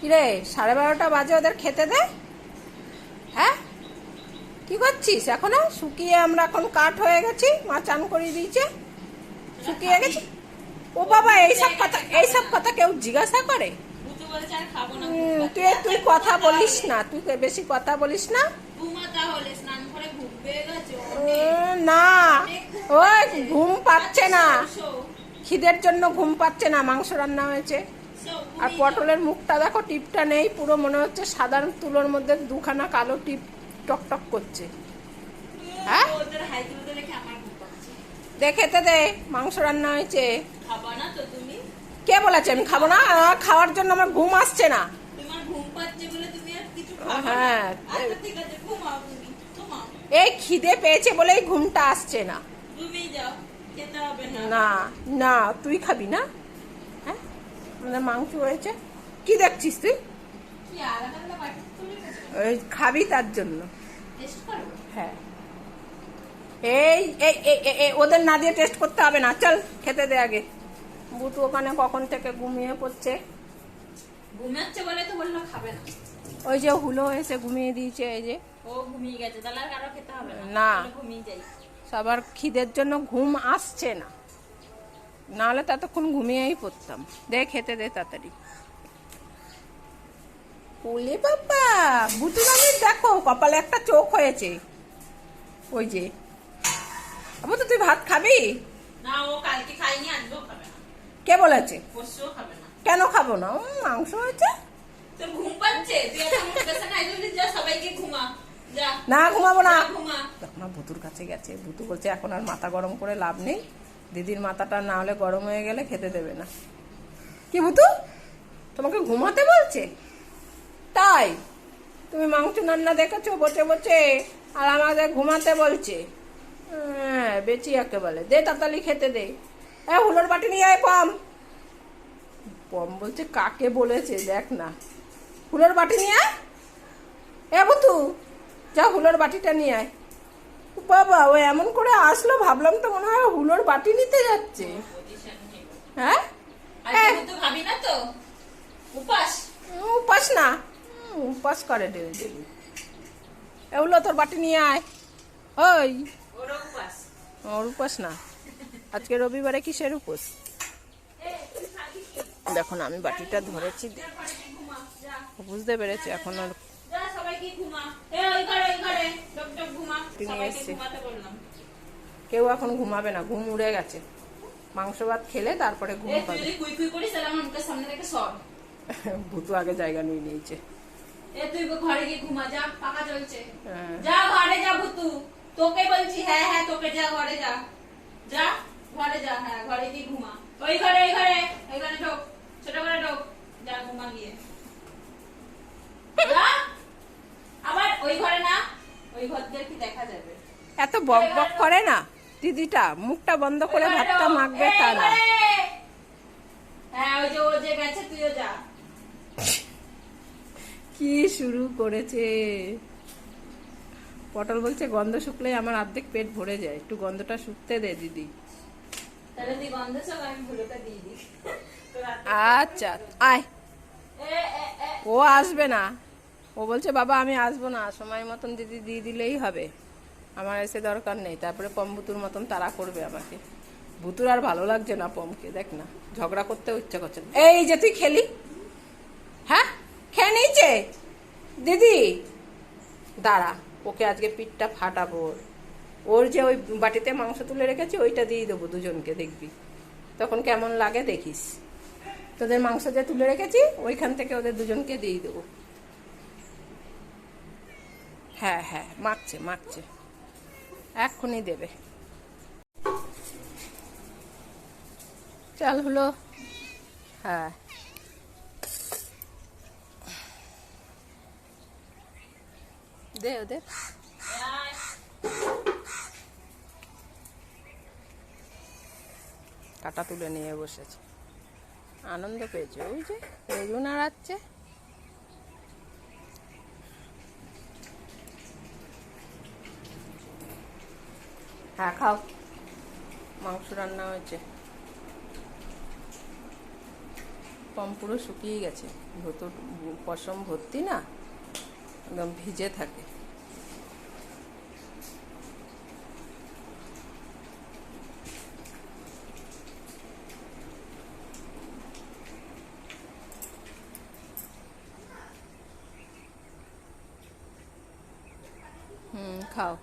কিরে সাড়ে বারোটা বাজে ওদের খেতে দে। হ্যাঁ? কি করছিস এখনও? শুকিয়ে আমরা এখন কাঠ হয়ে গেছি মা চান করিয়ে দিয়েছে। শুকিয়ে গেছি? ও বাবা এইসব কথা এইসব কথা কেউ জিজ্ঞাসা করে? তুই তুই কথা বলিস না তুই বেশি কথা বলিস না। না। ওই ঘুম পাচ্ছে না। খিদের জন্য ঘুম পাচ্ছে না মাংস রান্না হয়েছে। আর পটলের মুখটা দেখো টিপটা নেই পুরো মনে হচ্ছে সাধারণ তুলোর মধ্যে দুখানা কালো টিপ টক টক করছে। হ্যাঁ? পাচ্ছে দে মাংস রান্না হয়েছে। কে বলেছে আমি খাব না? খাওয়ার জন্য আমার ঘুম আসছে না। হ্যাঁ। এই খিদে পেয়েছে বলেই ঘুমটা আসছে না। না না তুই খাবি না? আমাদের মাংস হয়েছে? কি দেখছিস তুই? ওই খাবি তার জন্য। হ্যাঁ। এই এই এই- এই- এই, ওদের না দিয়ে টেস্ট করতে হবে না। চল খেতে দে আগে। বুটু ওখানে কখন থেকে ঘুমিয়ে পড়ছে? ঘুমাচ্ছে বলে তো বলল খাবে না। ওই যে হুলো এসে ঘুমিয়ে দিয়েছে এই যে। ও ঘুমিয়ে গেছে তাহলে আর কারও খেতে হবে না। না। ঘুমিয়ে যাই। সবার খিদের জন্য ঘুম আসছে না। নাহলে ততক্ষণ ঘুমিয়েই পড়তাম। দে খেতে দে তাড়াতাড়ি। ওলে বাবা বুটু রানীর দেখো কপালে একটা চোখ হয়েছে। ওই যে। আবু তো তুই ভাত খাবি? না ও কালকে খাইনি আজকেও খাবে না। কে বলেছে? পরশুও খাবে না। কেন খাব না? উম, মাংস হয়েছে? তোর ঘুম পাচ্ছে তুই এখন উঠতেছে না এই জন্য যা সবাইকে ঘুমা। না ঘুমাবো না। ঘুমা। দেখো না ভুতুর কাছে গেছে। ভুতু বলছে এখন আর মাথা গরম করে লাভ নেই। দিদির মাথাটা না হলে গরম হয়ে গেলে খেতে দেবে না। কি বুতু? তোমাকে ঘুমাতে বলছে? তাই? তুমি মাংস রান্না দেখেছ, বসে বসে? আর আমাদের ঘুমাতে বলছে। হ্যাঁ বেচি একে বলে। দে তাড়াতাড়ি খেতে দে। হ্যাঁ হুলোর বাটি নিয়ে আয় পম। পম বলছে, কাকে বলেছে? দেখ না। হুলোর বাটি নিয়ে আয়। এ, বুতু, যা হুলোর বাটিটা নিয়ে আয়। বাবা ও এমন করে আসলো ভাবলাম তো মনে হয় হুলোর বাটি নিতে যাচ্ছে। হ্যাঁ? হ্যাঁ। উপাস? না। উপাস করে ডেলি ডেলি এগুলো তোর বাটি নিয়ে আয়। ওই। ওর উপাস না। আজকে রবিবারে কিসের উপোস? দেখুন আমি বাটিটা ধরেছি। বুঝতে পেরেছে এখন আর সবাইকে ঘুমা। এ ওই ঘরে ওই ঘরে। টক টক ঘুমা। সবাইকে ঘুমাতে বললাম। কেউ এখন ঘুমাবে না ঘুম উড়ে গেছে। মাংস ভাত খেলে তারপরে ঘুম এ তুই কুই কুই করিস তাহলে আমার মুখের সামনে থেকে সর। ভুতু আগে জায়গা নিয়ে নিয়েছে। এ তুই ঘরে গিয়ে ঘুমা যা পাকা চলছে হ্যাঁ। যা ঘরে যা ভুতু। তোকে বলছি হ্যাঁ হ্যাঁ তোকে যা ঘরে যা। যা ঘরে যা হ্যাঁ ঘরে গিয়ে ঘুমা। ওই ঘরে ওই ঘরে ওই ঘরে ঢোক ছোট ঘরে ঢোক যা ঘুমা গিয়ে যা। আবার ওই ঘরে না ওই ঘর দিয়ে কি দেখা যাবে। এত বক বক করে না। দিদিটা মুখটা বন্ধ করে ভাতটা মাখবে তা না। হ্যাঁ ওই যে ও যে গেছে তুইও যা। কি শুরু করেছে? পটল বলছে গন্ধ শুকলেই আমার অর্ধেক পেট ভরে যায়। একটু গন্ধটা শুকতে দে দিদি। আচ্ছা আয়। ও আসবে না। ও বলছে, বাবা, আমি আসব না, সময় মতন দিদি দিয়ে দিলেই হবে। আমার এসে দরকার নেই। তারপরে পম ভুতুর মতন তারা করবে আমাকে। ভুতুর আর ভালো লাগছে না পমকে, দেখ না, ঝগড়া করতে ইচ্ছা করছে। এই যে, তুই খেলি? হ্যাঁ? খেয়ে নিয়েছে দিদি, দাঁড়া, ওকে আজকে পিঠটা ফাটাবো। ওর যে ওই বাটিতে মাংস তুলে রেখেছি, ওইটা দিয়ে দেবো দুজনকে, দেখবি। তখন কেমন লাগে দেখিস। তোদের মাংস যে তুলে রেখেছি, ওইখান থেকে ওদের দুজনকে দিয়ে দেবো। হ্যাঁ হ্যাঁ মাখছে মাখছে। এক্ষুনি দেবে। চাল হলো হ্যাঁ। দে ওদের কাটা তুলে নিয়ে বসেছে। আনন্দ পেয়েছে। ওই যে বেলুন নাড়াচ্ছে হ্যাঁ খাও। মাংস রান্না হয়েছে। কম পুরো শুকিয়ে গেছে। ভুতুর, পশম ভর্তি না? একদম ভিজে থাকে। হুম, খাও।